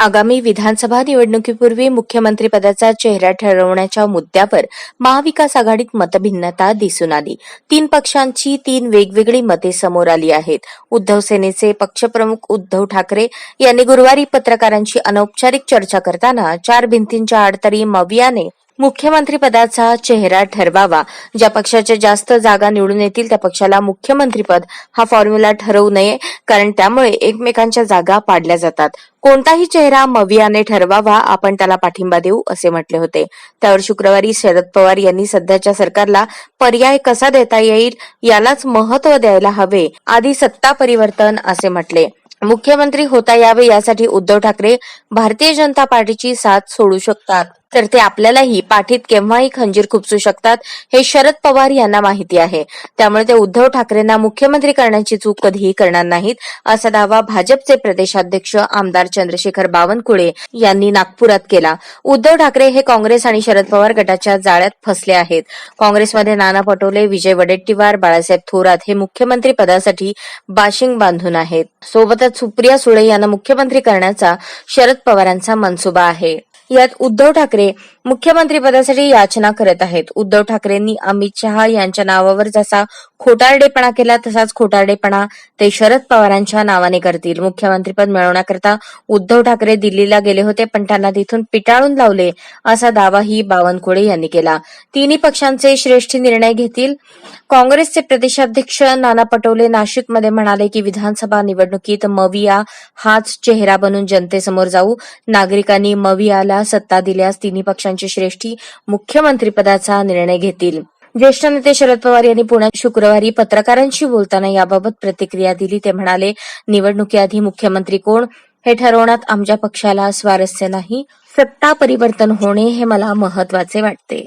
आगामी विधानसभा निवडणुकीपूर्वी मुख्यमंत्रीपदाचा चेहरा ठरवण्याच्या मुद्द्यावर महाविकास आघाडीत मतभिन्नता दिसून आली. तीन पक्षांची तीन वेगवेगळी मते समोर आली आहेत. उद्धव सेनेचे पक्षप्रमुख उद्धव ठाकरे यांनी गुरुवारी पत्रकारांशी अनौपचारिक चर्चा करताना चार भिंतींच्या आड तरी मवियाने मुख्यमंत्रीपदाचा चेहरा ठरवावा. ज्या पक्षाच्या जास्त जागा निवडून येतील त्या पक्षाला मुख्यमंत्रीपद हा फॉर्म्युला ठरवू नये कारण त्यामुळे एकमेकांच्या जागा पाडल्या जातात. कोणताही चेहरा मवियाने ठरवावा आपण त्याला पाठिंबा देऊ असे म्हटले होते. त्यावर शुक्रवारी शरद पवार यांनी सध्याच्या सरकारला पर्याय कसा देता येईल यालाच महत्त्व द्यायला हवे आधी सत्ता परिवर्तन असे म्हटले. मुख्यमंत्री होता यावे यासाठी उद्धव ठाकरे भारतीय जनता पार्टीची साथ सोडू शकतात. तर ते आपल्यालाही पाठीत केव्हाही खंजीर खुपसू शकतात हे शरद पवार यांना माहिती आहे. त्यामुळे ते उद्धव ठाकरेंना मुख्यमंत्री करण्याची चूक कधीही करणार नाहीत असा दावा भाजपचे प्रदेशाध्यक्ष आमदार चंद्रशेखर बावनकुळे यांनी नागपुरात केला. उद्धव ठाकरे हे काँग्रेस आणि शरद पवार गटाच्या जाळ्यात फसले आहेत. काँग्रेसमध्ये नाना पटोले विजय वडेट्टीवार बाळासाहेब थोरात हे मुख्यमंत्री पदासाठी बाशिंग बांधून आहेत. सोबतच सुप्रिया सुळे यांना मुख्यमंत्री करण्याचा शरद पवारांचा मनसुबा आहे. यात उद्धव ठाकरे मुख्यमंत्री पदासाठी याचना करत आहेत. उद्धव ठाकरेंनी अमित शहा यांच्या नावावर जसा खोटारडेपणा केला तसाच खोटारडेपणा ते शरद पवारांच्या नावाने करतील. मुख्यमंत्रीपद मिळवण्याकरता उद्धव ठाकरे दिल्लीला गेले होते पण त्यांना तिथून पिटाळून लावले असा दावाही बावनकुळे यांनी केला. तिन्ही पक्षांचे श्रेष्ठी निर्णय घेतील. काँग्रेसचे प्रदेशाध्यक्ष नाना पटोले नाशिकमध्ये म्हणाले की विधानसभा निवडणुकीत मविया हाच चेहरा बनून जनतेसमोर जाऊ. नागरिकांनी मवियाला सत्ता दिल्यास तिन्ही पक्षांचे श्रेष्ठी मुख्यमंत्रीपदाचा निर्णय घेतील. ज्येष्ठ नेते शरद पवार यांनी पुण्यात शुक्रवारी पत्रकारांशी बोलताना याबाबत प्रतिक्रिया दिली. ते म्हणाले निवडणुकीआधी मुख्यमंत्री कोण? हे ठरवण्यात आमच्या पक्षाला स्वारस्य नाही. सत्ता परिवर्तन होणे हे मला महत्त्वाचे वाटते.